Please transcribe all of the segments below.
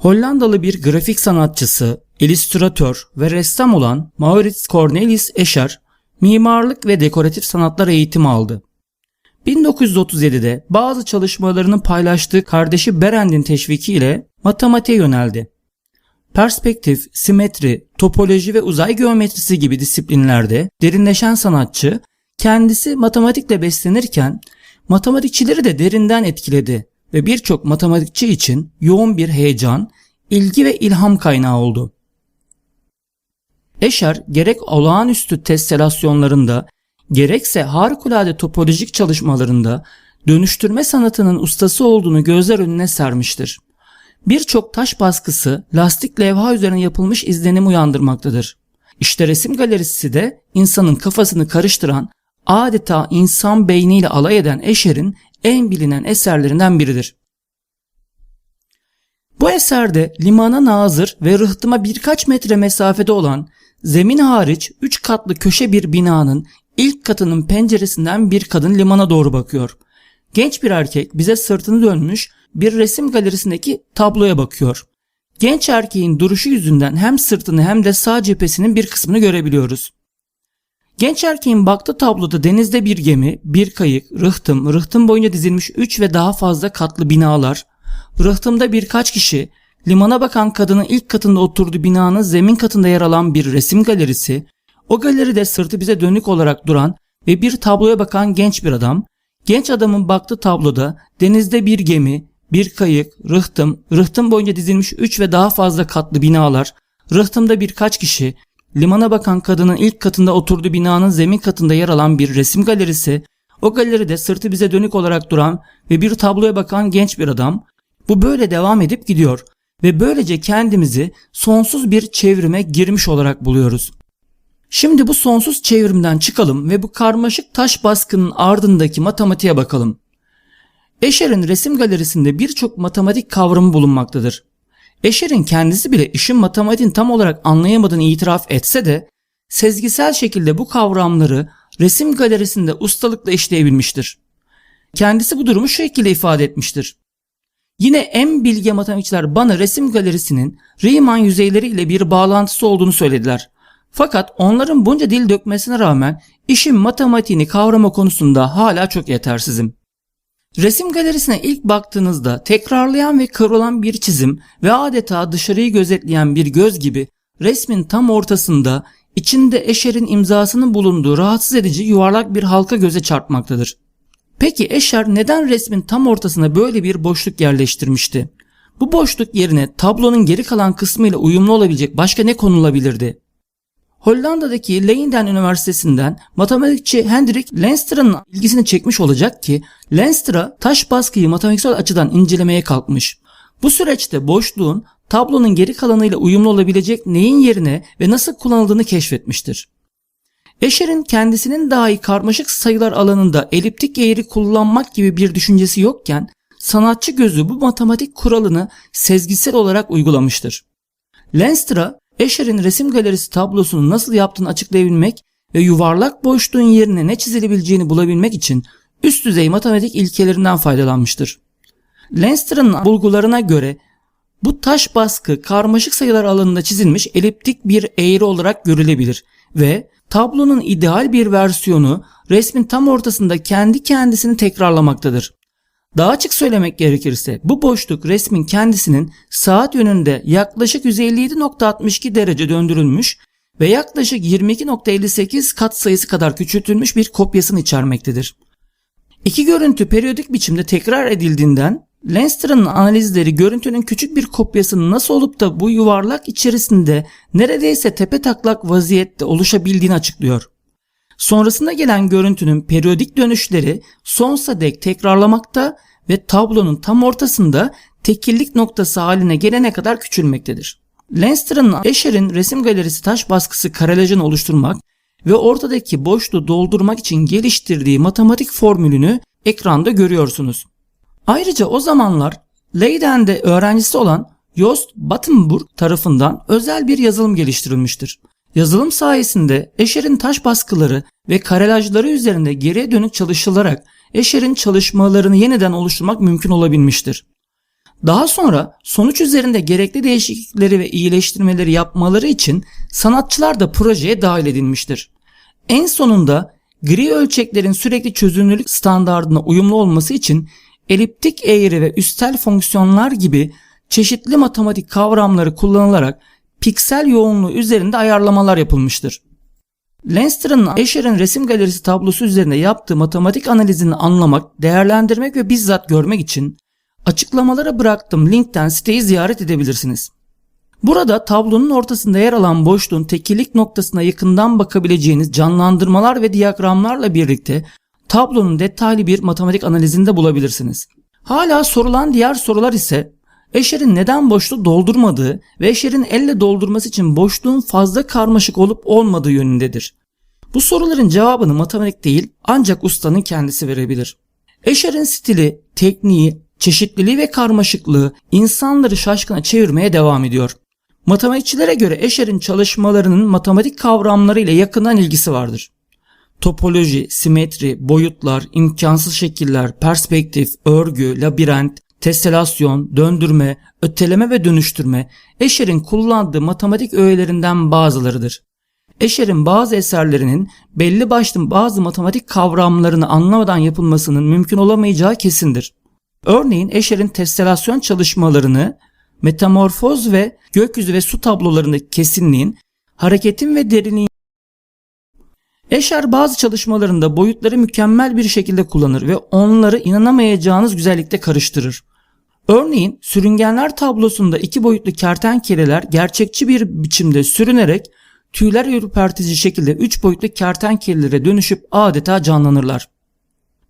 Hollandalı bir grafik sanatçısı, illüstratör ve ressam olan Maurits Cornelis Escher, mimarlık ve dekoratif sanatlar eğitimi aldı. 1937'de bazı çalışmalarını paylaştığı kardeşi Berend'in teşvikiyle matematiğe yöneldi. Perspektif, simetri, topoloji ve uzay geometrisi gibi disiplinlerde derinleşen sanatçı kendisi matematikle beslenirken matematikçileri de derinden etkiledi ve birçok matematikçi için yoğun bir heyecan, ilgi ve ilham kaynağı oldu. Escher gerek olağanüstü testelasyonlarında gerekse harikulade topolojik çalışmalarında dönüştürme sanatının ustası olduğunu gözler önüne sermiştir. Birçok taş baskısı lastik levha üzerine yapılmış izlenim uyandırmaktadır. İşte resim galerisi de insanın kafasını karıştıran adeta insan beyniyle alay eden Escher'in en bilinen eserlerinden biridir. Bu eserde limana nazır ve rıhtıma birkaç metre mesafede olan zemin hariç 3 katlı köşe bir binanın ilk katının penceresinden bir kadın limana doğru bakıyor. Genç bir erkek bize sırtını dönmüş bir resim galerisindeki tabloya bakıyor. Genç erkeğin duruşu yüzünden hem sırtını hem de sağ cephesinin bir kısmını görebiliyoruz. Genç erkeğin baktığı tabloda denizde bir gemi, bir kayık, rıhtım, rıhtım boyunca dizilmiş 3 ve daha fazla katlı binalar, rıhtımda birkaç kişi, limana bakan kadının ilk katında oturduğu binanın zemin katında yer alan bir resim galerisi, o galeride sırtı bize dönük olarak duran ve bir tabloya bakan genç bir adam, genç adamın baktığı tabloda denizde bir gemi, bir kayık, rıhtım, rıhtım boyunca dizilmiş 3 ve daha fazla katlı binalar, rıhtımda birkaç kişi, limana bakan kadının ilk katında oturduğu binanın zemin katında yer alan bir resim galerisi, o galeride sırtı bize dönük olarak duran ve bir tabloya bakan genç bir adam, bu böyle devam edip gidiyor ve böylece kendimizi sonsuz bir çevrime girmiş olarak buluyoruz. Şimdi bu sonsuz çevrimden çıkalım ve bu karmaşık taş baskının ardındaki matematiğe bakalım. Escher'in resim galerisinde birçok matematik kavramı bulunmaktadır. Escher'in kendisi bile işin matematiğini tam olarak anlayamadığını itiraf etse de sezgisel şekilde bu kavramları resim galerisinde ustalıkla işleyebilmiştir. Kendisi bu durumu şu şekilde ifade etmiştir. Yine en bilge matematikçiler bana resim galerisinin Riemann yüzeyleri ile bir bağlantısı olduğunu söylediler. Fakat onların bunca dil dökmesine rağmen işin matematiğini kavrama konusunda hala çok yetersizim. Resim galerisine ilk baktığınızda tekrarlayan ve kıvrılan bir çizim ve adeta dışarıyı gözetleyen bir göz gibi resmin tam ortasında içinde Escher'in imzasının bulunduğu rahatsız edici yuvarlak bir halka göze çarpmaktadır. Peki Escher neden resmin tam ortasına böyle bir boşluk yerleştirmişti? Bu boşluk yerine tablonun geri kalan kısmıyla uyumlu olabilecek başka ne konulabilirdi? Hollanda'daki Leiden Üniversitesi'nden matematikçi Hendrik Lenstra'nın ilgisini çekmiş olacak ki Lenstra taş baskıyı matematiksel açıdan incelemeye kalkmış. Bu süreçte boşluğun tablonun geri kalanıyla uyumlu olabilecek neyin yerine ve nasıl kullanıldığını keşfetmiştir. Escher'in kendisinin dahi karmaşık sayılar alanında eliptik eğri kullanmak gibi bir düşüncesi yokken sanatçı gözü bu matematik kuralını sezgisel olarak uygulamıştır. Lenstra Escher'in resim galerisi tablosunu nasıl yaptığını açıklayabilmek ve yuvarlak boşluğun yerine ne çizilebileceğini bulabilmek için üst düzey matematik ilkelerinden faydalanmıştır. Lenstra'nın bulgularına göre bu taş baskı karmaşık sayılar alanında çizilmiş eliptik bir eğri olarak görülebilir ve tablonun ideal bir versiyonu resmin tam ortasında kendi kendisini tekrarlamaktadır. Daha açık söylemek gerekirse bu boşluk resmin kendisinin saat yönünde yaklaşık 157.62 derece döndürülmüş ve yaklaşık 22.58 kat sayısı kadar küçültülmüş bir kopyasını içermektedir. İki görüntü periyodik biçimde tekrar edildiğinden Lenstra'nın analizleri görüntünün küçük bir kopyasının nasıl olup da bu yuvarlak içerisinde neredeyse tepe taklak vaziyette oluşabildiğini açıklıyor. Sonrasında gelen görüntünün periyodik dönüşleri sonsuza dek tekrarlamakta ve tablonun tam ortasında tekillik noktası haline gelene kadar küçülmektedir. Lenstra'nın Escher'in resim galerisi taş baskısı karelajını oluşturmak ve ortadaki boşluğu doldurmak için geliştirdiği matematik formülünü ekranda görüyorsunuz. Ayrıca o zamanlar Leiden'de öğrencisi olan Jost Battenburg tarafından özel bir yazılım geliştirilmiştir. Yazılım sayesinde Escher'in taş baskıları ve karelajları üzerinde geriye dönük çalışılarak Escher'in çalışmalarını yeniden oluşturmak mümkün olabilmiştir. Daha sonra sonuç üzerinde gerekli değişiklikleri ve iyileştirmeleri yapmaları için sanatçılar da projeye dahil edilmiştir. En sonunda gri ölçeklerin sürekli çözünürlük standardına uyumlu olması için eliptik eğri ve üstel fonksiyonlar gibi çeşitli matematik kavramları kullanılarak piksel yoğunluğu üzerinde ayarlamalar yapılmıştır. Leinster'ın Escher'in resim galerisi tablosu üzerinde yaptığı matematik analizini anlamak, değerlendirmek ve bizzat görmek için açıklamalara bıraktığım linkten siteyi ziyaret edebilirsiniz. Burada tablonun ortasında yer alan boşluğun tekillik noktasına yakından bakabileceğiniz canlandırmalar ve diyagramlarla birlikte tablonun detaylı bir matematik analizinde bulabilirsiniz. Hala sorulan diğer sorular ise Escher'in neden boşluğu doldurmadığı ve Escher'in elle doldurması için boşluğun fazla karmaşık olup olmadığı yönündedir. Bu soruların cevabını matematik değil ancak ustanın kendisi verebilir. Escher'in stili, tekniği, çeşitliliği ve karmaşıklığı insanları şaşkına çevirmeye devam ediyor. Matematikçilere göre Escher'in çalışmalarının matematik kavramları ile yakından ilgisi vardır. Topoloji, simetri, boyutlar, imkansız şekiller, perspektif, örgü, labirent, teselasyon, döndürme, öteleme ve dönüştürme Escher'in kullandığı matematik öğelerinden bazılarıdır. Escher'in bazı eserlerinin belli başlı bazı matematik kavramlarını anlamadan yapılmasının mümkün olamayacağı kesindir. Örneğin Escher'in teselasyon çalışmalarını metamorfoz ve gökyüzü ve su tablolarındaki kesinliğin, hareketin ve derinliğin Escher bazı çalışmalarında boyutları mükemmel bir şekilde kullanır ve onları inanamayacağınız güzellikte karıştırır. Örneğin sürüngenler tablosunda iki boyutlu kertenkeleler gerçekçi bir biçimde sürünerek tüyler ürpertici şekilde üç boyutlu kertenkelelere dönüşüp adeta canlanırlar.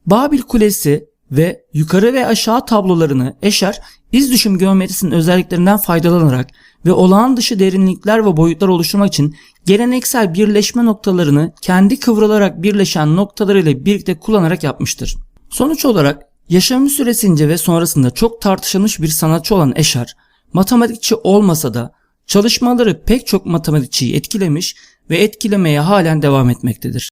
Babil Kulesi ve yukarı ve aşağı tablolarını Escher iz düşüm geometrisinin özelliklerinden faydalanarak ve olağan dışı derinlikler ve boyutlar oluşturmak için geleneksel birleşme noktalarını kendi kıvrılarak birleşen noktalarıyla birlikte kullanarak yapmıştır. Sonuç olarak yaşamı süresince ve sonrasında çok tartışılmış bir sanatçı olan Escher, matematikçi olmasa da çalışmaları pek çok matematikçiyi etkilemiş ve etkilemeye halen devam etmektedir.